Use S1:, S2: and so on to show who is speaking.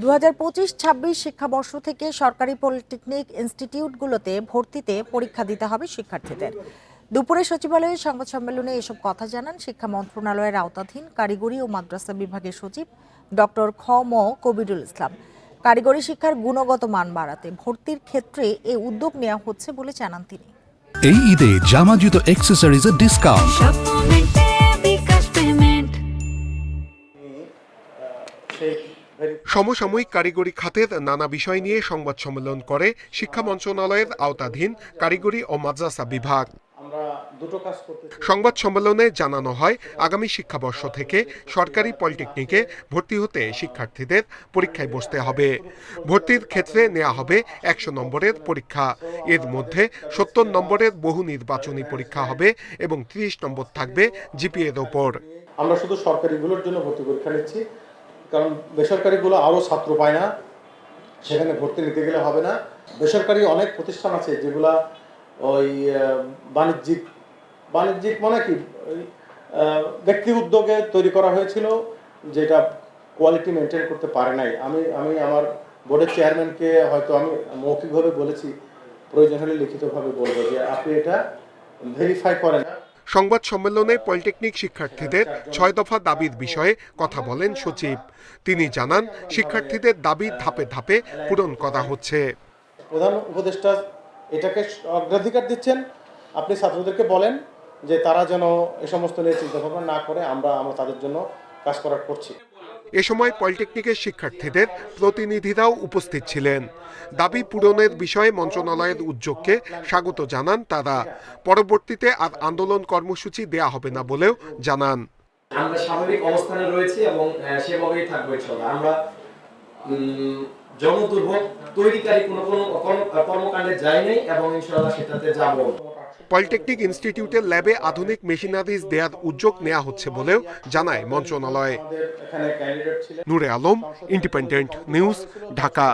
S1: দু হাজার পঁচিশ ছাব্বিশ শিক্ষাবর্ষ থেকে সরকারি পলিটেকনিক ইনস্টিটিউটগুলোতে ভর্তিতে পরীক্ষা দিতে হবে শিক্ষার্থীদের। দুপুরে সচিবালয়ে সংবাদ সম্মেলনে এসব কথা জানান শিক্ষা মন্ত্রণালয়ের আওতাধীন কারিগরি ও মাদ্রাসা বিভাগের সচিব ডক্টর খ ম কবিরুল ইসলাম। কারিগরি শিক্ষার গুণগত মান বাড়াতে ভর্তির ক্ষেত্রে এ উদ্যোগ নেওয়া হচ্ছে বলে জানান তিনি।
S2: এই ঈদে জামা জুতো অ্যাক্সেসরিজের ডিসকাউন্ট
S3: পেমেন্ট
S4: সমসাময়িক কারিগরি খাতের নানা বিষয় নিয়ে সংবাদ সম্মেলন করে শিক্ষা মন্ত্রণালয়ের আওতাধীন কারিগরি ও মাদ্রাসা বিভাগ। সংবাদ সম্মেলনে জানানো হয় আগামী শিক্ষাবর্ষ থেকে সরকারি পলিটেকনিকে ভর্তি হতে শিক্ষার্থীদের পরীক্ষায় বসতে হবে। ভর্তির ক্ষেত্রে নেওয়া হবে একশো নম্বরের পরীক্ষা। এর মধ্যে সত্তর নম্বরের বহু নির্বাচনী পরীক্ষা হবে এবং ত্রিশ নম্বর থাকবে জিপিএর ওপর।
S5: আমরা শুধু সরকারিগুলোর জন্য ভর্তি পরীক্ষা নিচ্ছি কারণ বেসরকারিগুলো আরও ছাত্র পায় না, সেখানে ভর্তি নিতে গেলে হবে না। বেসরকারি অনেক প্রতিষ্ঠান আছে যেগুলা ওই বাণিজ্যিক বাণিজ্যিক মানে কি? ব্যক্তি উদ্যোগে তৈরি করা হয়েছিল, যেটা কোয়ালিটি মেনটেন করতে পারে নাই। আমি আমি আমার বোর্ডের চেয়ারম্যানকে হয়তো আমি মৌখিকভাবে বলেছি, প্রয়োজন হলে লিখিতভাবে বলব যে আপনি এটা ভেরিফাই করেন।
S4: সংবাদ সম্মেলনে পলিটেকনিক শিক্ষার্থীদের ছয় দফা দাবির বিষয়ে কথা বলেন সচিব। তিনি জানান, শিক্ষার্থীদের দাবি ধাপে ধাপে পূরণ করা হচ্ছে।
S5: প্রধান উপদেষ্টা এটাকে অগ্রাধিকার দিচ্ছেন। আপনি ছাত্রদেরকে বলেন যে তারা যেন এ সমস্ত নিয়ে চিন্তা ভাবনা না করে আমরা আমরা তাদের জন্য কাজ করার করছি।
S4: এ সময় পলিটেকনিকের শিক্ষার্থীদের প্রতিনিধিরাও উপস্থিত ছিলেন। দাবি পূরণের বিষয়ে মন্ত্রণালয়ের উদ্যোগকে স্বাগত জানান তারা। পরবর্তীতে আর আন্দোলন কর্মসূচি দেয়া হবে না বলেও জানান।
S6: আমরা স্বাভাবিক অবস্থানে রয়েছি এবং সেভাবেই থাকব আমরা জনদুর্ভোগ তৈরিকারী কোনো কোনো কর্মকাণ্ডে যায় নাই এবং ইনশাআল্লাহ সেটাতে যাব।
S4: পলিটেকনিক ইনস্টিটিউটের ল্যাবে আধুনিক মেশিনারিজ দেয়ার উদ্যোগ নেওয়া হচ্ছে বলেও জানায় মন্ত্রণালয়। Nure Alam Independent News Dhaka.